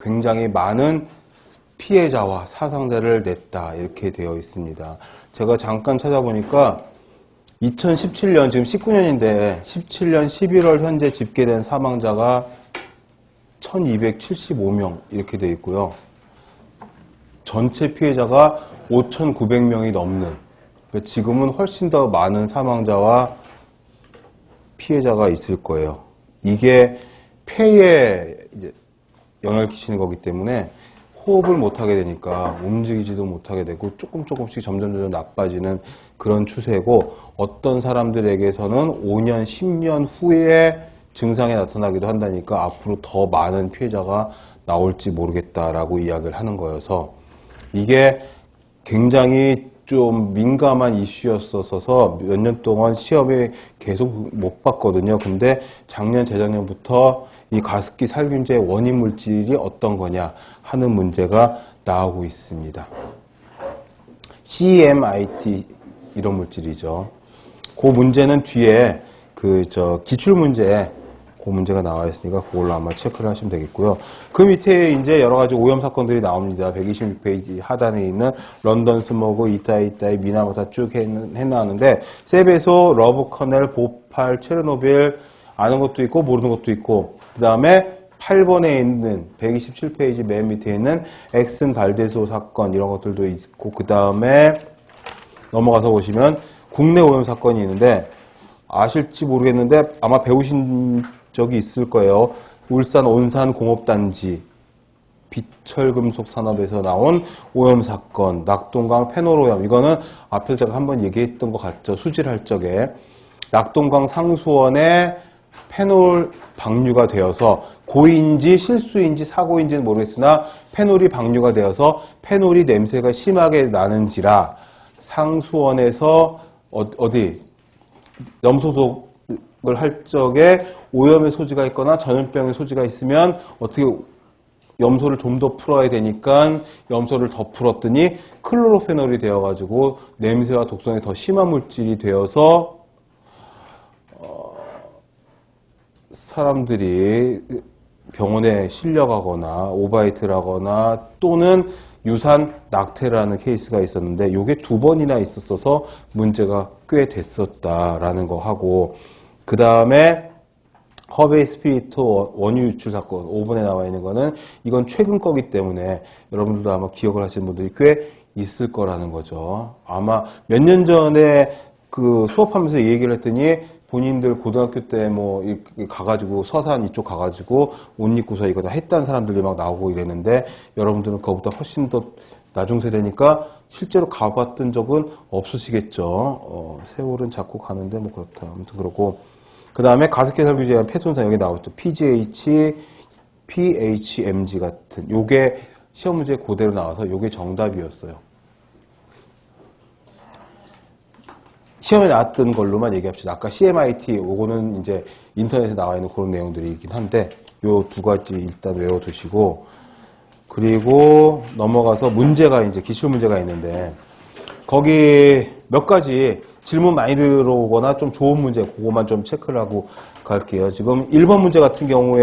굉장히 많은 피해자와 사상자를 냈다 이렇게 되어 있습니다. 제가 잠깐 찾아보니까 2017년 지금 19년인데 17년 11월 현재 집계된 사망자가 1275명 이렇게 되어 있고요. 전체 피해자가 5,900명이 넘는 그러니까 지금은 훨씬 더 많은 사망자와 피해자가 있을 거예요. 이게 폐에 영향을 끼치는 거기 때문에 호흡을 못하게 되니까 움직이지도 못하게 되고 조금 조금씩 점점 점점 나빠지는 그런 추세고 어떤 사람들에게서는 5년, 10년 후에 증상이 나타나기도 한다니까 앞으로 더 많은 피해자가 나올지 모르겠다라고 이야기를 하는 거여서 이게 굉장히 좀 민감한 이슈였어서 몇 년 동안 시험에 계속 못 봤거든요. 근데 작년, 재작년부터 이 가습기 살균제 원인 물질이 어떤 거냐 하는 문제가 나오고 있습니다. CMIT 이런 물질이죠. 그 문제는 뒤에 그 저 기출 문제 그 문제가 나와 있으니까 그걸로 아마 체크를 하시면 되겠고요. 그 밑에 이제 여러 가지 오염 사건들이 나옵니다. 126페이지 하단에 있는 런던 스모그, 이타이타이, 미나모타 쭉 해- 해나왔는데 세베소, 러브커넬, 보팔, 체르노빌 아는 것도 있고 모르는 것도 있고 그 다음에 8번에 있는 127페이지 맨 밑에 있는 엑슨 발데소 사건 이런 것들도 있고 그 다음에 넘어가서 보시면 국내 오염 사건이 있는데 아실지 모르겠는데 아마 배우신 적이 있을 거예요. 울산 온산 공업단지 비철금속 산업에서 나온 오염 사건, 낙동강 페놀 오염. 이거는 앞에서 제가 한번 얘기했던 것 같죠. 수질할 적에 낙동강 상수원에 페놀 방류가 되어서 고의인지 실수인지 사고인지는 모르겠으나 페놀이 방류가 되어서 페놀이 냄새가 심하게 나는지라 상수원에서 어, 어디 염소독 을 할 적에 오염의 소지가 있거나 전염병의 소지가 있으면 어떻게 염소를 좀 더 풀어야 되니까 염소를 더 풀었더니 클로로페놀이 되어가지고 냄새와 독성이 더 심한 물질이 되어서 어, 사람들이 병원에 실려가거나 오바이트라거나 또는 유산 낙태라는 케이스가 있었는데 이게 두 번이나 있었어서 문제가 꽤 됐었다라는 거 하고 그 다음에 허베이 스피리토 원유 유출 사건 5번에 나와 있는 거는 이건 최근 거기 때문에 여러분들도 아마 기억을 하시는 분들이 꽤 있을 거라는 거죠. 아마 몇 년 전에 그 수업하면서 이 얘기를 했더니 본인들 고등학교 때 뭐 가가지고 서산 이쪽 가가지고 옷 입고서 이거 다 했다는 사람들이 막 나오고 이랬는데 여러분들은 그거보다 훨씬 더 나중 세대니까 실제로 가봤던 적은 없으시겠죠. 어, 세월은 자꾸 가는데 뭐 그렇다. 아무튼 그렇고 그 다음에 가습기 살균제와 폐손상 여기 나왔죠. PGH, PHMG 같은 요게 시험 문제 그대로 나와서 요게 정답이었어요. 시험에 나왔던 걸로만 얘기합시다. 아까 CMIT 요거는 이제 인터넷에 나와 있는 그런 내용들이긴 한데 요 두 가지 일단 외워두시고 그리고 넘어가서 문제가 이제 기출 문제가 있는데 거기 몇 가지 질문 많이 들어오거나 좀 좋은 문제 그거만 좀 체크를 하고 갈게요. 지금 1번 문제 같은 경우에